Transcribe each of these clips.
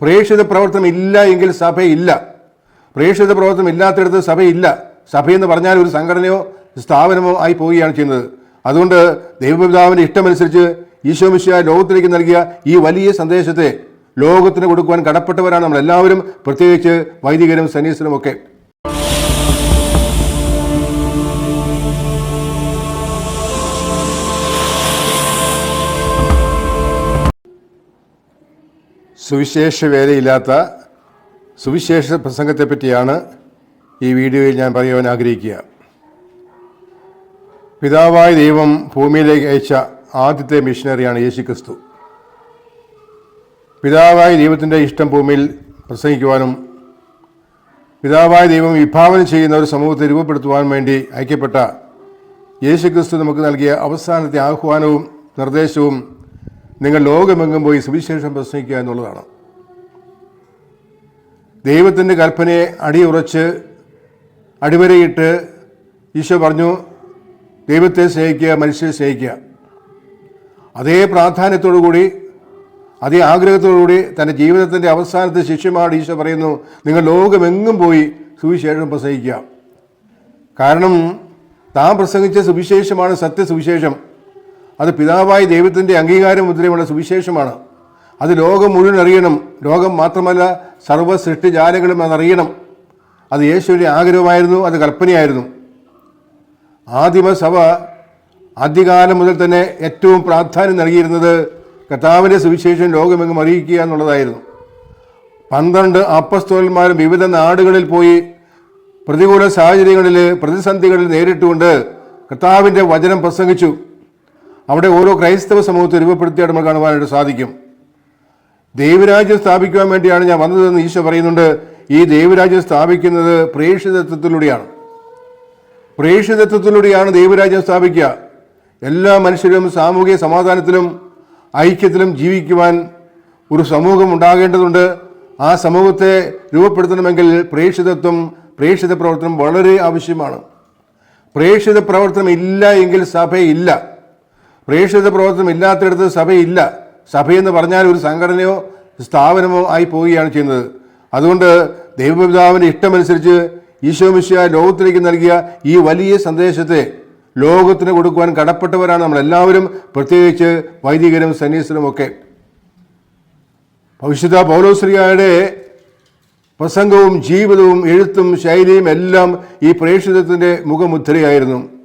പ്രേക്ഷിത പ്രവർത്തനം ഇല്ല എങ്കിൽ സഭയില്ല. പ്രേക്ഷിത പ്രവർത്തനം ഇല്ലാത്തിടത്ത് സഭയില്ല. സഭയെന്ന് പറഞ്ഞാൽ ഒരു സംഘടനയോ സ്ഥാപനമോ ആയി പോവുകയാണ് ചെയ്യുന്നത്. അതുകൊണ്ട് ദൈവപിതാവിന്റെ ഇഷ്ടമനുസരിച്ച് ഈശോമിശിയ ലോകത്തിലേക്ക് നൽകിയ ഈ വലിയ സന്ദേശത്തെ ലോകത്തിന് കൊടുക്കുവാൻ കടപ്പെട്ടവരാണ് നമ്മൾ എല്ലാവരും പ്രത്യേകിച്ച് വൈദികരും സന്യസനും ഒക്കെ സുവിശേഷ വേലയില്ലാത്ത സുവിശേഷ പ്രസംഗത്തെപ്പറ്റിയാണ് ഈ വീഡിയോയിൽ ഞാൻ പറയുവാൻ ആഗ്രഹിക്കുക. പിതാവായ ദൈവം ഭൂമിയിലേക്ക് അയച്ച ആദ്യത്തെ മിഷനറിയാണ് യേശു ക്രിസ്തു പിതാവായ ദൈവത്തിന്റെ ഇഷ്ടം ഭൂമിയിൽ പ്രസംഗിക്കുവാനും പിതാവായ ദൈവം വിഭാവനം ചെയ്യുന്ന ഒരു സമൂഹത്തെ രൂപപ്പെടുത്തുവാൻ വേണ്ടി ഐക്യപ്പെട്ട യേശു ക്രിസ്തു നമുക്ക് നൽകിയ അവസാനത്തെ ആഹ്വാനവും നിർദ്ദേശവും നിങ്ങൾ ലോകമെങ്ങും പോയി സുവിശേഷം പ്രസംഗിക്കുക എന്നുള്ളതാണ്. ദൈവത്തിന്റെ കൽപ്പനയെ അടിയുറച്ച് അടിവരയിട്ട് ഈശോ പറഞ്ഞു ദൈവത്തെ സ്നേഹിക്കുക മനുഷ്യരെ സ്നേഹിക്കുക. അതേ പ്രാധാന്യത്തോടു കൂടി അതേ ആഗ്രഹത്തോടു കൂടി തന്റെ ജീവിതത്തിന്റെ അവസാനത്തെ ശിഷ്യമാട് ഈശോ പറയുന്നു നിങ്ങൾ ലോകമെങ്ങും പോയി സുവിശേഷം പ്രസംഗിക്കുക. കാരണം താൻ പ്രസംഗിച്ച സുവിശേഷമാണ് സത്യസുവിശേഷം. അത് പിതാവായ ദൈവത്തിന്റെ അംഗീകാരം മുദ്രയുള്ള സുവിശേഷമാണ്. അത് ലോകം മുഴുവൻ അറിയണം. ലോകം മാത്രമല്ല സർവ സൃഷ്ടിജാലങ്ങളും അതറിയണം അത് യേശുവിന്റെ ആഗ്രഹമായിരുന്നു അത് കൽപ്പനയായിരുന്നു. ആദിമസഭ ആദ്യകാലം മുതൽ തന്നെ ഏറ്റവും പ്രാധാന്യം നൽകിയിരുന്നത് കർത്താവിന്റെ സുവിശേഷം ലോകമെങ്ങും അറിയിക്കുക എന്നുള്ളതായിരുന്നു. പന്ത്രണ്ട് അപ്പസ്തോലന്മാരും വിവിധ നാടുകളിൽ പോയി പ്രതികൂല സാഹചര്യങ്ങളിൽ പ്രതിസന്ധികളിൽ നേരിട്ടുകൊണ്ട് കർത്താവിന്റെ വചനം പ്രസംഗിച്ചു. അവിടെ ഓരോ ക്രൈസ്തവ സമൂഹത്തെ രൂപപ്പെടുത്തിയായിട്ട് നമുക്ക് കാണുവാനായിട്ട് സാധിക്കും. ദൈവരാജ്യം സ്ഥാപിക്കുവാൻ വേണ്ടിയാണ് ഞാൻ വന്നതെന്ന് ഈശോ പറയുന്നുണ്ട്. ഈ ദൈവരാജ്യം സ്ഥാപിക്കുന്നത് പ്രേക്ഷിതത്വത്തിലൂടെയാണ്. പ്രേക്ഷിതത്വത്തിലൂടെയാണ് ദൈവരാജ്യം സ്ഥാപിക്കുക. എല്ലാ മനുഷ്യരും സാമൂഹിക സമാധാനത്തിലും ഐക്യത്തിലും ജീവിക്കുവാൻ ഒരു സമൂഹം ഉണ്ടാകേണ്ടതുണ്ട്. ആ സമൂഹത്തെ രൂപപ്പെടുത്തണമെങ്കിൽ പ്രേക്ഷിതത്വം പ്രേക്ഷിത പ്രവർത്തനം വളരെ ആവശ്യമാണ്. പ്രേക്ഷിത പ്രവർത്തനം ഇല്ല എങ്കിൽ സഭയില്ല. പ്രേക്ഷിത പ്രവർത്തനം ഇല്ലാത്തടത്ത് സഭയില്ല. സഭയെന്ന് പറഞ്ഞാൽ ഒരു സംഘടനയോ സ്ഥാപനമോ ആയി പോവുകയാണ് ചെയ്യുന്നത്. അതുകൊണ്ട് ദൈവപിതാവിന്റെ ഇഷ്ടമനുസരിച്ച് ഈശോമിശിയ ലോകത്തിലേക്ക് നൽകിയ ഈ വലിയ സന്ദേശത്തെ ലോകത്തിന് കൊടുക്കുവാൻ കടപ്പെട്ടവരാണ് നമ്മളെല്ലാവരും പ്രത്യേകിച്ച് വൈദികരും സന്യാസിനും ഒക്കെ. ഭവിഷ്യത പൗലോശ്രീയുടെ പ്രസംഗവും ജീവിതവും എഴുത്തും ശൈലിയും എല്ലാം ഈ പ്രേക്ഷിതത്തിന്റെ മുഖമുദ്രയായിരുന്നു.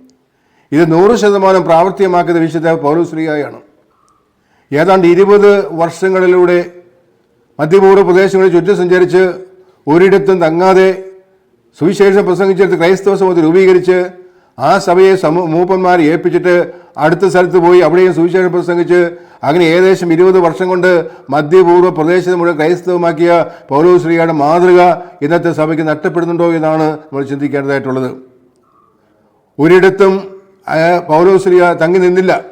ഇത് നൂറ് ശതമാനം പ്രാവർത്തികമാക്കിയത് വിശുദ്ധ പൗരശ്രീയായാണ് ഏതാണ്ട് ഇരുപത് വർഷങ്ങളിലൂടെ മധ്യപൂർവ പ്രദേശങ്ങളിൽ ചുറ്റും സഞ്ചരിച്ച് ഒരിടത്തും തങ്ങാതെ സുവിശേഷം പ്രസംഗിച്ചെടുത്ത് ക്രൈസ്തവ സമൂഹത്തെ രൂപീകരിച്ച് ആ സഭയെ സമൂ മൂപ്പന്മാരെ ഏൽപ്പിച്ചിട്ട് അടുത്ത സ്ഥലത്ത് പോയി അവിടെയും സുവിശേഷം പ്രസംഗിച്ച് അങ്ങനെ ഏകദേശം ഇരുപത് വർഷം കൊണ്ട് മധ്യപൂർവ പ്രദേശത്ത് മുഴുവൻ ക്രൈസ്തവമാക്കിയ പൗരശ്രീയുടെ മാതൃക ഇന്നത്തെ സഭയ്ക്ക് നഷ്ടപ്പെടുന്നുണ്ടോ എന്നാണ് നമ്മൾ ചിന്തിക്കേണ്ടതായിട്ടുള്ളത്. ഒരിടത്തും പൗലോശ്രീയ തങ്ങി നിന്നില്ല.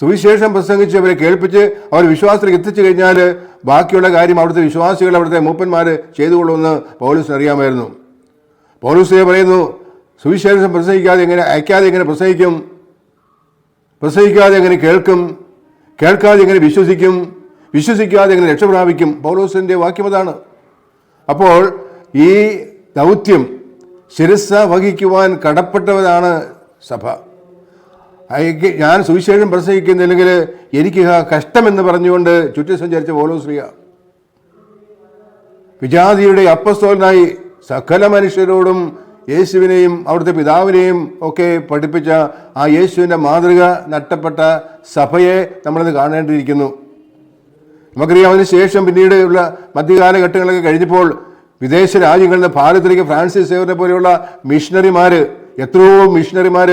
സുവിശേഷം പ്രസംഗിച്ച് അവരെ കേൾപ്പിച്ച് അവർ വിശ്വാസത്തിലേക്ക് എത്തിച്ചു കഴിഞ്ഞാൽ ബാക്കിയുള്ള കാര്യം അവിടുത്തെ വിശ്വാസികൾ അവിടുത്തെ മൂപ്പന്മാർ ചെയ്തുകൊള്ളുമെന്ന് പൗലൂസിന് അറിയാമായിരുന്നു. പൗലൂസിനെ പറയുന്നു സുവിശേഷം പ്രസംഗിക്കാതെ എങ്ങനെ അയക്കാതെ എങ്ങനെ പ്രസംഗിക്കും? പ്രസംഗിക്കാതെ എങ്ങനെ കേൾക്കും? കേൾക്കാതെ എങ്ങനെ വിശ്വസിക്കും? വിശ്വസിക്കാതെ എങ്ങനെ രക്ഷപ്രാപിക്കും പൗലോസിന്റെ വാക്യം അതാണ്. അപ്പോൾ ഈ ദൗത്യം ശിരസ വഹിക്കുവാൻ കടപ്പെട്ടവരാണ് സഭ. അയക്ക് ഞാൻ സുവിശേഷം പ്രസംഗിക്കുന്നില്ലെങ്കിൽ എനിക്ക് കഷ്ടമെന്ന് പറഞ്ഞുകൊണ്ട് ചുറ്റി സഞ്ചരിച്ച പൗലോശ്രീയ വിജാതിയുടെ അപ്പസ്തോലനായി സകല മനുഷ്യരോടും യേശുവിനെയും അവിടുത്തെ പിതാവിനെയും ഒക്കെ പഠിപ്പിച്ച ആ യേശുവിന്റെ മാതൃക നഷ്ടപ്പെട്ട സഭയെ നമ്മളിന്ന് കാണേണ്ടിയിരിക്കുന്നു. നമുക്കറിയാം അതിന് ശേഷം പിന്നീട് ഉള്ള മധ്യകാലഘട്ടങ്ങളൊക്കെ കഴിഞ്ഞപ്പോൾ വിദേശ രാജ്യങ്ങളിൽ ഭാരതത്തിലേക്ക് ഫ്രാൻസിസ് സേവനെ പോലെയുള്ള മിഷണറിമാർ എത്രയോ മിഷണറിമാർ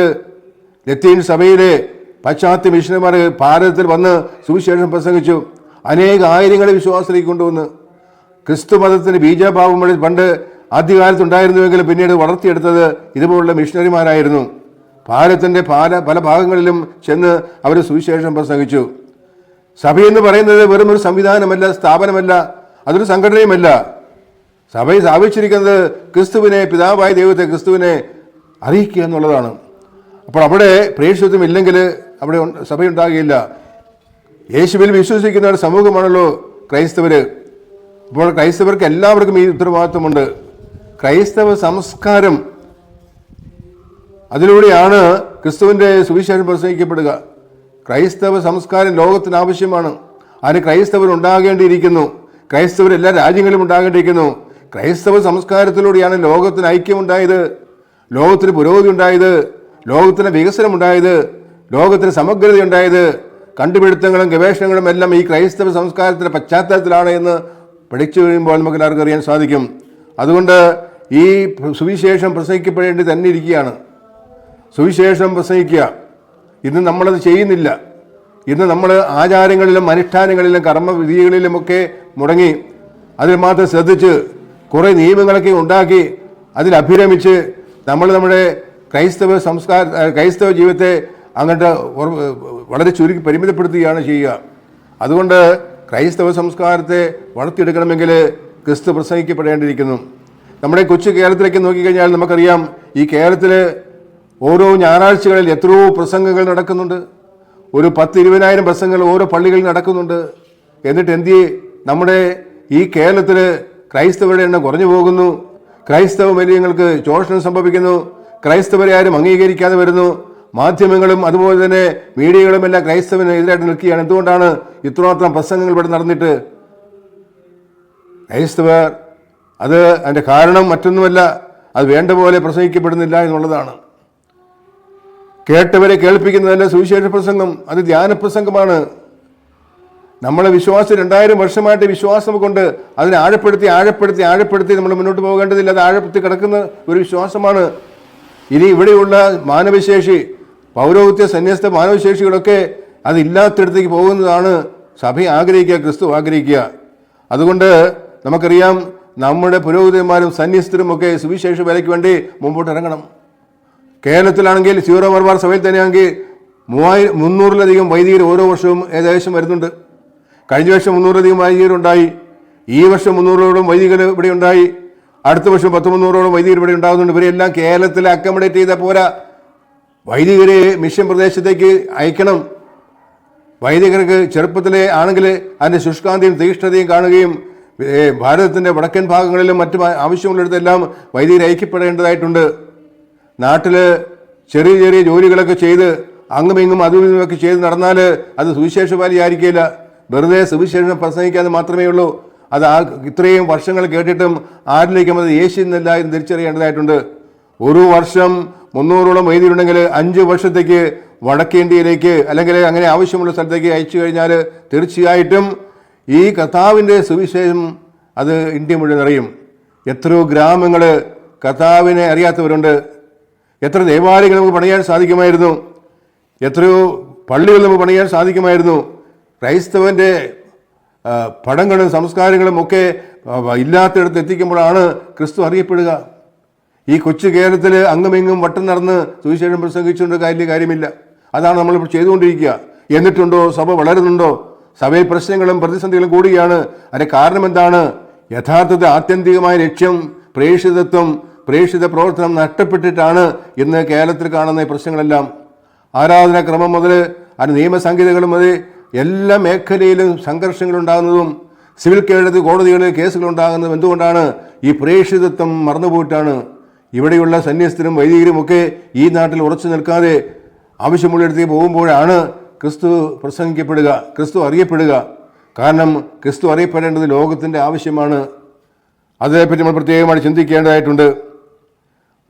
ലത്തീൻ സഭയിലെ പാശ്ചാത്യ മിഷണറിമാർ ഭാരതത്തിൽ വന്ന് സുവിശേഷം പ്രസംഗിച്ചു. അനേക ആയിരങ്ങളെ വിശ്വാസത്തിലേക്ക് കൊണ്ടുവന്ന്. ക്രിസ്തു മതത്തിന് ബീജഭാവം വഴി പണ്ട് ആദ്യകാലത്ത് ഉണ്ടായിരുന്നുവെങ്കിൽ പിന്നീട് വളർത്തിയെടുത്തത് ഇതുപോലുള്ള മിഷണറിമാരായിരുന്നു ഭാരതത്തിന്റെ പല പല ഭാഗങ്ങളിലും ചെന്ന് അവർ സുവിശേഷം പ്രസംഗിച്ചു. സഭയെന്ന് പറയുന്നത് വെറും ഒരു സംവിധാനമല്ല സ്ഥാപനമല്ല അതൊരു സംഘടനയുമല്ല. സഭയെ സ്ഥാപിച്ചിരിക്കുന്നത് ക്രിസ്തുവിനെ പിതാവായ ദൈവത്തെ ക്രിസ്തുവിനെ അറിയിക്കുക എന്നുള്ളതാണ്. അപ്പോൾ അവിടെ പ്രേക്ഷിതത്വം ഇല്ലെങ്കിൽ അവിടെ സഭയുണ്ടാകുകയില്ല യേശുവിൽ വിശ്വസിക്കുന്ന ഒരു സമൂഹമാണല്ലോ ക്രൈസ്തവർ അപ്പോൾ ക്രൈസ്തവർക്ക് എല്ലാവർക്കും ഈ ഉത്തരവാദിത്വമുണ്ട്. ക്രൈസ്തവ സംസ്കാരം അതിലൂടെയാണ് ക്രിസ്തുവിന്റെ സുവിശേഷം പ്രസംഗിക്കപ്പെടുക. ക്രൈസ്തവ സംസ്കാരം ലോകത്തിന് ആവശ്യമാണ്. അതിന് ക്രൈസ്തവർ ഉണ്ടാകേണ്ടിയിരിക്കുന്നു. ക്രൈസ്തവർ എല്ലാ രാജ്യങ്ങളിലും ഉണ്ടാകേണ്ടിയിരിക്കുന്നു. ക്രൈസ്തവ സംസ്കാരത്തിലൂടെയാണ് ലോകത്തിന് ഐക്യമുണ്ടായത്. ലോകത്തിന് പുരോഗതി ഉണ്ടായത് ലോകത്തിന് വികസനം ഉണ്ടായത് ലോകത്തിന് സമഗ്രത ഉണ്ടായത് കണ്ടുപിടുത്തങ്ങളും ഗവേഷണങ്ങളും എല്ലാം ഈ ക്രൈസ്തവ സംസ്കാരത്തിന്റെ പശ്ചാത്തലത്തിലാണ് എന്ന് പഠിച്ചു കഴിയുമ്പോൾ നമുക്ക് എല്ലാവർക്കും അറിയാൻ സാധിക്കും. അതുകൊണ്ട് ഈ സുവിശേഷം പ്രസംഗിക്കപ്പെടേണ്ടി തന്നെ ഇരിക്കുകയാണ്. സുവിശേഷം പ്രസംഗിക്കുക. ഇന്ന് നമ്മളത് ചെയ്യുന്നില്ല. ഇന്ന് നമ്മൾ ആചാരങ്ങളിലും അനുഷ്ഠാനങ്ങളിലും കർമ്മവിധികളിലുമൊക്കെ മുടങ്ങി അതിൽ മാത്രം ശ്രദ്ധിച്ച് കുറേ നിയമങ്ങളൊക്കെ ഉണ്ടാക്കി അതിൽ അഭിരമിച്ച് നമ്മൾ നമ്മുടെ ക്രൈസ്തവ സംസ്കാര ക്രൈസ്തവ ജീവിതത്തെ അങ്ങോട്ട് വളരെ ചുരുക്കി പരിമിതപ്പെടുത്തുകയാണ് ചെയ്യുക. അതുകൊണ്ട് ക്രൈസ്തവ സംസ്കാരത്തെ വളർത്തിയെടുക്കണമെങ്കിൽ ക്രിസ്തു പ്രസംഗിക്കപ്പെടേണ്ടിയിരിക്കുന്നു. നമ്മുടെ കൊച്ചു കേരളത്തിലേക്ക് നോക്കിക്കഴിഞ്ഞാൽ നമുക്കറിയാം ഈ കേരളത്തിൽ ഓരോ ഞായറാഴ്ചകളിൽ എത്രയോ പ്രസംഗങ്ങൾ നടക്കുന്നുണ്ട്. ഒരു പത്ത് ഇരുപതിനായിരം പ്രസംഗങ്ങൾ ഓരോ പള്ളികളിൽ നടക്കുന്നുണ്ട്. എന്നിട്ട് എന്തി നമ്മുടെ ഈ കേരളത്തിൽ ക്രൈസ്തവരുടെ എണ്ണം കുറഞ്ഞു പോകുന്നു. ക്രൈസ്തവ മൂല്യങ്ങൾക്ക് ചോഷണം സംഭവിക്കുന്നു. ക്രൈസ്തവരെ ആരും അംഗീകരിക്കാതെ വരുന്നു. മാധ്യമങ്ങളും അതുപോലെ തന്നെ മീഡിയകളും എല്ലാം ക്രൈസ്തവന് എതിരായിട്ട് നിൽക്കുകയാണ്. എന്തുകൊണ്ടാണ് ഇത്രമാത്രം പ്രസംഗങ്ങൾ ഇവിടെ നടന്നിട്ട്? ക്രൈസ്തവർ അത് അതിന്റെ കാരണം മറ്റൊന്നുമല്ല അത് വേണ്ട പോലെ പ്രസംഗിക്കപ്പെടുന്നില്ല എന്നുള്ളതാണ്. കേട്ടവരെ കേൾപ്പിക്കുന്നതല്ല സുവിശേഷ പ്രസംഗം അത് ധ്യാന പ്രസംഗമാണ് നമ്മളെ വിശ്വാസം രണ്ടായിരം വർഷമായിട്ട് വിശ്വാസം കൊണ്ട് അതിനെ ആഴപ്പെടുത്തി ആഴപ്പെടുത്തി ആഴപ്പെടുത്തി നമ്മൾ മുന്നോട്ട് പോകേണ്ടതില്ല. അത് ആഴപ്പെടുത്തി കിടക്കുന്ന ഒരു വിശ്വാസമാണ്. ഇനി ഇവിടെയുള്ള മാനവശേഷി പൗരോഹിത്യ സന്യസ്ത മാനവശേഷികളൊക്കെ അതില്ലാത്തടത്തേക്ക് പോകുന്നതാണ് സഭ ആഗ്രഹിക്കുക ക്രിസ്തു ആഗ്രഹിക്കുക. അതുകൊണ്ട് നമുക്കറിയാം നമ്മുടെ പുരോഹിതന്മാരും സന്യസ്തരും ഒക്കെ സുവിശേഷ വേലയ്ക്ക് വേണ്ടി മുമ്പോട്ട് ഇറങ്ങണം. കേരളത്തിലാണെങ്കിൽ സീറോ മലബാർ സഭയിൽ തന്നെയാണെങ്കിൽ മൂവായിരം മുന്നൂറിലധികം വൈദികർ ഓരോ വർഷവും ഏകദേശം വരുന്നുണ്ട്. കഴിഞ്ഞ വർഷം മുന്നൂറിലധികം വൈദികരുണ്ടായി. ഈ വർഷം മുന്നൂറോളം വൈദികർ ഇവിടെ ഉണ്ടായി അടുത്ത വർഷം പത്ത് മുന്നൂറോളം വൈദികർ ഇവിടെ ഉണ്ടാകുന്നുണ്ട്. ഇവരെല്ലാം കേരളത്തിൽ അക്കോമഡേറ്റ് ചെയ്ത പോരാ. വൈദികരെ മിഷൻ പ്രദേശത്തേക്ക് അയക്കണം. വൈദികർക്ക് ചെറുപ്പത്തിലെ ആണെങ്കിൽ അതിന്റെ ശുഷ്കാന്തിയും തീക്ഷ്ണതയും കാണുകയും ഭാരതത്തിന്റെ വടക്കൻ ഭാഗങ്ങളിലും മറ്റു ആവശ്യമുള്ളിടത്തെല്ലാം വൈദികർ ഐക്യപ്പെടേണ്ടതായിട്ടുണ്ട് നാട്ടിൽ ചെറിയ ചെറിയ ജോലികളൊക്കെ ചെയ്ത് അങ്ങും ഇങ്ങും അതും ഇതുമൊക്കെ ചെയ്ത് നടന്നാൽ അത് സുവിശേഷപാലി ആയിരിക്കില്ല വെറുതെ സുവിശേഷം പ്രസംഗിക്കാതെ മാത്രമേ ഉള്ളൂ. അത് ആ ഇത്രയും വർഷങ്ങൾ കേട്ടിട്ടും ആരിലേക്കും അത് യേശുന്നില്ല എന്ന് തിരിച്ചറിയേണ്ടതായിട്ടുണ്ട്. ഒരു വർഷം മുന്നൂറോളം എഴുതിയിട്ടുണ്ടെങ്കിൽ അഞ്ച് വർഷത്തേക്ക് വടക്കേ ഇന്ത്യയിലേക്ക് അല്ലെങ്കിൽ അങ്ങനെ ആവശ്യമുള്ള സ്ഥലത്തേക്ക് അയച്ചു കഴിഞ്ഞാൽ തീർച്ചയായിട്ടും ഈ കഥാവിന്റെ സുവിശേഷം അത് ഇന്ത്യ മുഴുവൻ അറിയും. എത്രയോ ഗ്രാമങ്ങൾ കഥാവിനെ അറിയാത്തവരുണ്ട്. എത്ര ദേവാലയങ്ങൾ നമുക്ക് പണിയാൻ സാധിക്കുമായിരുന്നു. എത്രയോ പള്ളികൾ നമുക്ക് പണിയാൻ സാധിക്കുമായിരുന്നു. ക്രൈസ്തവന്റെ പടങ്ങളും സംസ്കാരങ്ങളും ഒക്കെ ഇല്ലാത്തയിടത്ത് എത്തിക്കുമ്പോഴാണ് ക്രിസ്തു അറിയപ്പെടുക. ഈ കൊച്ചു കേരളത്തിൽ അങ്ങുമിങ്ങും വട്ടം നടന്ന് സുവിശേഷം പ്രസംഗിച്ചുകൊണ്ട് കാര്യ കാര്യമില്ല. അതാണ് നമ്മളിപ്പോൾ ചെയ്തുകൊണ്ടിരിക്കുക. എന്നിട്ടുണ്ടോ? സഭ വളരുന്നുണ്ടോ? സഭയിൽ പ്രശ്നങ്ങളും പ്രതിസന്ധികളും കൂടുകയാണ്. അതിന്റെ കാരണം എന്താണ്? യഥാർത്ഥത്തിൽ ആത്യന്തികമായ ലക്ഷ്യം പ്രേക്ഷിതത്വം പ്രേക്ഷിത പ്രവർത്തനം നഷ്ടപ്പെട്ടിട്ടാണ് ഇന്ന് കേരളത്തിൽ കാണുന്ന പ്രശ്നങ്ങളെല്ലാം. ആരാധനാക്രമം മുതൽ അതിന് നിയമസംഹിതകളും മുതൽ എല്ലാ മേഖലയിലും സംഘർഷങ്ങൾ ഉണ്ടാകുന്നതും സിവിൽ കേരളത്തിൽ കോടതികളിൽ കേസുകൾ ഉണ്ടാകുന്നതും എന്തുകൊണ്ടാണ് ഈ പ്രേക്ഷിതത്വം മറന്നുപോയിട്ടാണ് ഇവിടെയുള്ള സന്യസ്തരും വൈദികരും ഒക്കെ ഈ നാട്ടിൽ ഉറച്ചു നിൽക്കാതെ ആവശ്യമുള്ളിടത്തേക്ക് പോകുമ്പോഴാണ് ക്രിസ്തു പ്രസംഗിക്കപ്പെടുക ക്രിസ്തു അറിയപ്പെടുക. കാരണം ക്രിസ്തു അറിയപ്പെടേണ്ടത് ലോകത്തിന്റെ ആവശ്യമാണ്. അതിനെപ്പറ്റി നമ്മൾ പ്രത്യേകമായി ചിന്തിക്കേണ്ടതായിട്ടുണ്ട്.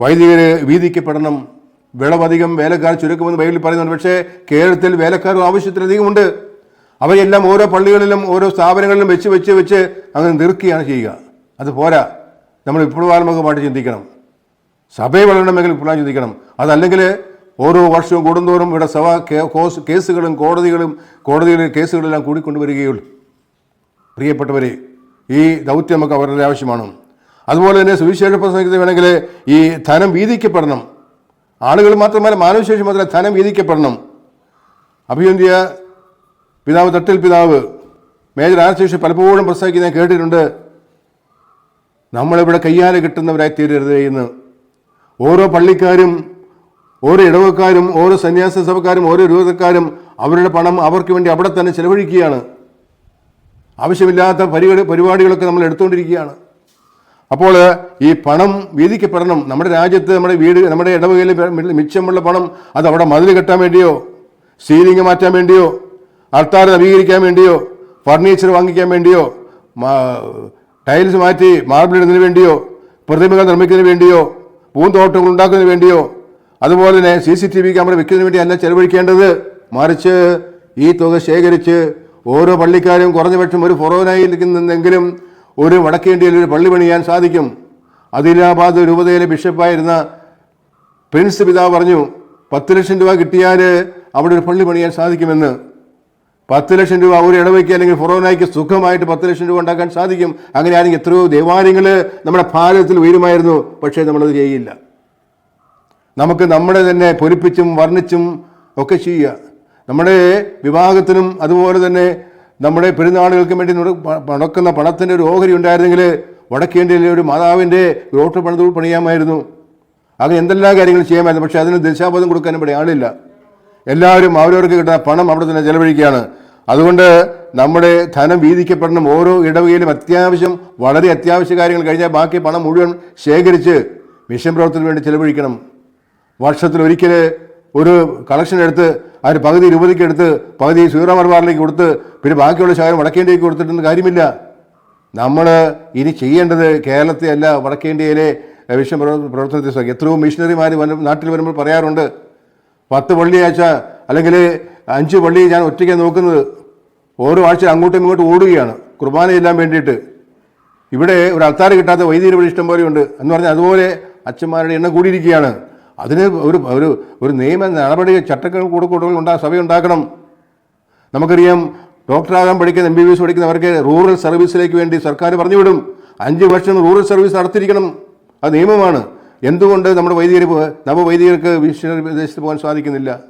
വൈദികർ വീതിക്കപ്പെടണം. വിളവധികം വേലക്കാർ ചുരുക്കുമെന്ന് ബൈബിളിൽ പറയുന്നുണ്ട്. പക്ഷേ കേരളത്തിൽ വേലക്കാർ ആവശ്യത്തിലധികമുണ്ട്. അവയെല്ലാം ഓരോ പള്ളികളിലും ഓരോ സ്ഥാപനങ്ങളിലും വെച്ച് വെച്ച് വെച്ച് അങ്ങനെ നിർക്കുകയാണ് ചെയ്യുക. അത് പോരാ. നമ്മൾ വിപ്ലവാത്മകമായിട്ട് ചിന്തിക്കണം. സഭയെ വളരണമെങ്കിൽ വിപ്ലവം ചിന്തിക്കണം. അതല്ലെങ്കിൽ ഓരോ വർഷവും കൂടുന്തോറും ഇവിടെ സഭ കോസ് കേസുകളും കോടതികളും കോടതികളിലെ കേസുകളെല്ലാം കൂടിക്കൊണ്ടുവരികയുള്ളൂ. പ്രിയപ്പെട്ടവരെ ഈ ദൗത്യം നമുക്ക് അവരുടെ ആവശ്യമാണ്. അതുപോലെ തന്നെ സുവിശേഷ പ്രസംഗത്തിൽ വേണമെങ്കിൽ ഈ ധനം വീതിക്കപ്പെടണം. ആളുകൾ മാത്രമല്ല മാനവശേഷി മാത്രമല്ല ധനം വീതിക്കപ്പെടണം. അഭിയന്തിയ പിതാവ് തട്ടിൽ പിതാവ്. മേജർ ആർച്ച് പലപ്പോഴും പ്രസംഗിക്കുന്നത് ഞാൻ കേട്ടിട്ടുണ്ട്. നമ്മളിവിടെ കയ്യാലെ കിട്ടുന്നവരായി തീരരുത് എന്ന്. ഓരോ പള്ളിക്കാരും ഓരോ ഇടവക്കാരും ഓരോ സന്യാസ സഭക്കാരും ഓരോ രൂപക്കാരും അവരുടെ പണം അവർക്ക് വേണ്ടി അവിടെ തന്നെ ചെലവഴിക്കുകയാണ്. ആവശ്യമില്ലാത്ത പരിപാടി പരിപാടികളൊക്കെ നമ്മൾ എടുത്തുകൊണ്ടിരിക്കുകയാണ്. അപ്പോൾ ഈ പണം വീതിക്കപ്പെടണം. നമ്മുടെ രാജ്യത്ത് നമ്മുടെ വീട് നമ്മുടെ ഇടവകയിൽ മിച്ചമുള്ള പണം അത് അവിടെ മതിൽ കെട്ടാൻ വേണ്ടിയോ സീലിംഗ് മാറ്റാൻ വേണ്ടിയോ ആൾത്താർ നവീകരിക്കാൻ വേണ്ടിയോ ഫർണിച്ചർ വാങ്ങിക്കാൻ വേണ്ടിയോ ടൈൽസ് മാറ്റി മാർബിൾ ഇടുന്നതിന് വേണ്ടിയോ പ്രതിമകൾ നിർമ്മിക്കുന്നതിന് വേണ്ടിയോ പൂന്തോട്ടങ്ങൾ ഉണ്ടാക്കുന്നതിന് വേണ്ടിയോ അതുപോലെ തന്നെ C C T V camera വെക്കുന്നതിന് വേണ്ടി അല്ല ചെലവഴിക്കേണ്ടത്. മറിച്ച് ഈ തുക ശേഖരിച്ച് ഓരോ പള്ളിക്കാരും കുറഞ്ഞപക്ഷം ഒരു ഫൊറോനായി നിന്നെങ്കിലും ഒരു വടക്കേ ഇന്ത്യയിൽ ഒരു പള്ളി പണിയാൻ സാധിക്കും. അദിലാബാദ് രൂപതയിലെ ബിഷപ്പായിരുന്ന പ്രിൻസ് പിതാവ് പറഞ്ഞു പത്ത് ലക്ഷം രൂപ കിട്ടിയാൽ അവിടെ ഒരു പള്ളി പണിയാൻ സാധിക്കുമെന്ന്. പത്ത് ലക്ഷം രൂപ ഒരു ഇടവയ്ക്ക് അല്ലെങ്കിൽ ഫൊറോനായിക്ക് സുഖമായിട്ട് പത്ത് ലക്ഷം രൂപ ഉണ്ടാക്കാൻ സാധിക്കും. അങ്ങനെ ആണെങ്കിൽ എത്രയോ ദേവാലയങ്ങൾ നമ്മുടെ ഭാരതത്തിൽ ഉയരുമായിരുന്നു. പക്ഷേ നമ്മളത് ചെയ്യില്ല. നമുക്ക് നമ്മളെ തന്നെ പൊലിപ്പിച്ചും വർണിച്ചും ഒക്കെ ചെയ്യുക. നമ്മുടെ വിവാഹത്തിനും അതുപോലെ തന്നെ നമ്മുടെ പെരുന്നാളുകൾക്കും വേണ്ടി മുടക്കുന്ന പണത്തിന്റെ ഒരു ഓഹരി ഉണ്ടായിരുന്നെങ്കിൽ വടക്കേണ്ടിയിലെ ഒരു മാതാവിന്റെ റോട്ട് പണിത് പണിയാമായിരുന്നു. അങ്ങനെ എന്തെല്ലാം കാര്യങ്ങൾ ചെയ്യാമായിരുന്നു. പക്ഷേ അതിന് ദിശാബോധം കൊടുക്കാനും ഇവിടെ ആളില്ല. എല്ലാവരും അവരവർക്ക് കിട്ടുന്ന പണം അവിടെ തന്നെ ചെലവഴിക്കുകയാണ്. അതുകൊണ്ട് നമ്മുടെ ധനം വീതിക്കപ്പെടണം. ഓരോ ഇടവകയിലും അത്യാവശ്യം വളരെ അത്യാവശ്യ കാര്യങ്ങൾ കഴിഞ്ഞാൽ ബാക്കി പണം മുഴുവൻ ശേഖരിച്ച് മിഷൻ പ്രവർത്തനത്തിന് വേണ്ടി ചെലവഴിക്കണം. വർഷത്തിൽ ഒരിക്കൽ ഒരു കളക്ഷൻ എടുത്ത് അതിന് പകുതി രൂപതയ്ക്ക് എടുത്ത് പകുതി സീറോമർബാറിലേക്ക് കൊടുത്ത് പിന്നെ ബാക്കിയുള്ള ശകാരം വടക്കേന്ത്യക്ക് കൊടുത്തിട്ടൊന്നും കാര്യമില്ല. നമ്മൾ ഇനി ചെയ്യേണ്ടത് കേരളത്തെ അല്ല വടക്കേന്ത്യയിലെ വിഷം പ്രവർത്തനത്തെ. എത്രയോ മിഷണറിമാർ നാട്ടിൽ വരുമ്പോൾ പറയാറുണ്ട്. പത്ത് വെള്ളിയാഴ്ച അല്ലെങ്കിൽ അഞ്ച് പള്ളി ഞാൻ ഒറ്റയ്ക്ക് നോക്കുന്നത് ഓരോ ആഴ്ച അങ്ങോട്ടും ഇങ്ങോട്ടും ഓടുകയാണ്. കുർബാന ചെല്ലാൻ വേണ്ടിയിട്ട്. ഇവിടെ ഒരു അൾത്താർ കിട്ടാത്ത വൈദ്യുതി ഇവിടെ ഇഷ്ടം പോലെയുണ്ട് എന്ന് പറഞ്ഞാൽ അതുപോലെ അച്ഛന്മാരുടെ എണ്ണം കൂടിയിരിക്കുകയാണ്. അതിന് ഒരു ഒരു ഒരു നിയമ നടപടി ചട്ടങ്ങൾ കൂടെ കൂടുതൽ ഉണ്ടാ സഭ ഉണ്ടാക്കണം. നമുക്കറിയാം ഡോക്ടറാകാൻ പഠിക്കുന്ന എം ബി ബി എസ് പഠിക്കുന്നവർക്ക് റൂറൽ സർവീസിലേക്ക് വേണ്ടി സർക്കാർ പറഞ്ഞുവിടും അഞ്ച് വർഷം റൂറൽ സർവീസ് നടത്തിയിരിക്കണം. അത് നിയമമാണ്. എന്തുകൊണ്ട് നമ്മുടെ വൈദികർ നവ വൈദികർക്ക് മിഷണറി വിദേശത്ത് പോകാൻ സാധിക്കുന്നില്ല?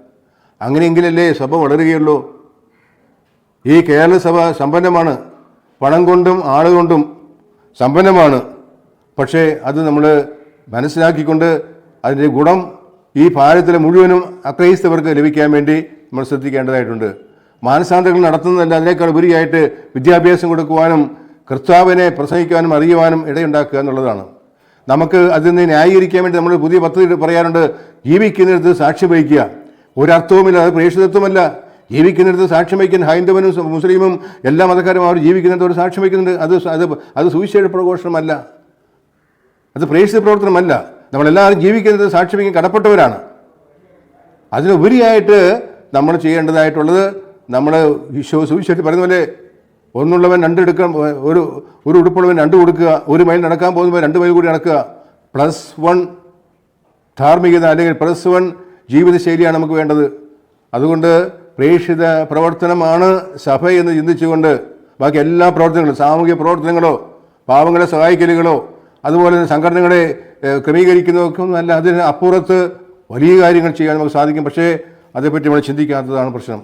അങ്ങനെയെങ്കിലല്ലേ സഭ വളരുകയുള്ളൂ. ഈ കേരള സഭ സമ്പന്നമാണ്. പണം കൊണ്ടും ആളുകൊണ്ടും സമ്പന്നമാണ്. പക്ഷേ അത് നമ്മൾ മനസ്സിലാക്കിക്കൊണ്ട് അതിന്റെ ഗുണം ഈ ഭാരതത്തിലെ മുഴുവനും അക്രൈസ്തവർക്ക് ലഭിക്കാൻ വേണ്ടി നമ്മൾ ശ്രദ്ധിക്കേണ്ടതായിട്ടുണ്ട്. മാനസാന്തരങ്ങൾ നടത്തുന്നതല്ല അതിനേക്കാൾ ഉപരിയായിട്ട് വിദ്യാഭ്യാസം കൊടുക്കുവാനും കർത്താവിനെ പ്രസംഗിക്കുവാനും അറിയുവാനും ഇടയുണ്ടാക്കുക എന്നുള്ളതാണ്. നമുക്ക് അതിൽ നിന്ന് ന്യായീകരിക്കാൻ വേണ്ടി നമ്മൾ പുതിയ പദ്ധതി പറയാറുണ്ട് ജീവിക്കുന്നിടത്ത് സാക്ഷ്യം വഹിക്കുക. ഒരർത്ഥവുമില്ല അത് പ്രേക്ഷിതത്വമല്ല. ജീവിക്കുന്നിടത്ത് സാക്ഷ്യം വഹിക്കാൻ ഹൈന്ദവനും മുസ്ലിമും എല്ലാ മതക്കാരും അവർ ജീവിക്കുന്നിടത്ത് ഒരു സാക്ഷ്യം വഹിക്കുന്നുണ്ട്. അത് അത് അത് സുവിശേഷ പ്രഘോഷണമല്ല. അത് പ്രേക്ഷിത പ്രവർത്തനമല്ല. നമ്മളെല്ലാവരും ജീവിക്കുന്നത് സാക്ഷ്യം വഹിക്കാൻ കടപ്പെട്ടവരാണ്. അതിനുപരിയായിട്ട് നമ്മൾ ചെയ്യേണ്ടതായിട്ടുള്ളത് നമ്മൾ ഈശോ സുവിശേഷത്തിൽ പറയുന്ന പോലെ ഒന്നുള്ളവൻ രണ്ടെടുക്കാൻ ഒരു ഒരു ഉടുപ്പുള്ളവൻ രണ്ട് കൊടുക്കുക ഒരു മൈൽ നടക്കാൻ പോകുന്നവൻ രണ്ട് മൈൽ കൂടി നടക്കുക. പ്ലസ് വൺ ധാർമ്മികത അല്ലെങ്കിൽ പ്ലസ് വൺ ജീവിതശൈലിയാണ് നമുക്ക് വേണ്ടത്. അതുകൊണ്ട് പ്രേക്ഷിത പ്രവർത്തനമാണ് സഭ എന്ന് ചിന്തിച്ചുകൊണ്ട് ബാക്കി എല്ലാ പ്രവർത്തനങ്ങളും സാമൂഹിക പ്രവർത്തനങ്ങളോ പാവങ്ങളെ സഹായിക്കലുകളോ അതുപോലെ തന്നെ സംഘടനകളെ ക്രമീകരിക്കുന്നതൊക്കെ ഒന്നും അല്ല അതിന് അപ്പുറത്ത് വലിയ കാര്യങ്ങൾ ചെയ്യാൻ നമുക്ക് സാധിക്കും. പക്ഷേ അതേപ്പറ്റി നമ്മൾ ചിന്തിക്കാത്തതാണ് പ്രശ്നം.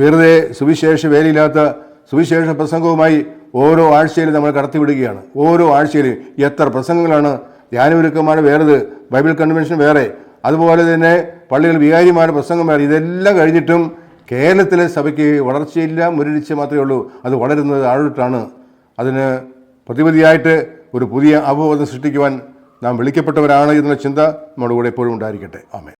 വെറുതെ സുവിശേഷ വേലയില്ലാത്ത സുവിശേഷ പ്രസംഗവുമായി ഓരോ ആഴ്ചയിലും നമ്മൾ കടത്തിവിടുകയാണ്. ഓരോ ആഴ്ചയിലും എത്ര പ്രസംഗങ്ങളാണ്. ധ്യാനവിരുക്കമാണ് വേറത് ബൈബിൾ കൺവെൻഷൻ വേറെ. അതുപോലെ തന്നെ പള്ളികൾ വികാരിമാരുടെ പ്രസംഗം വേറെ. ഇതെല്ലാം കഴിഞ്ഞിട്ടും കേരളത്തിലെ സഭയ്ക്ക് വളർച്ചയില്ല മുരടിച്ച് മാത്രമേ ഉള്ളൂ. അത് വളരുന്നത് ആഴോട്ടാണ്. അതിന് പ്രതിപതിയായിട്ട് ഒരു പുതിയ അവബോധം സൃഷ്ടിക്കുവാൻ നാം വിളിക്കപ്പെട്ടവരാണ് എന്നുള്ള ചിന്ത നമ്മുടെ കൂടെ എപ്പോഴും ഉണ്ടായിരിക്കട്ടെ. ആമേ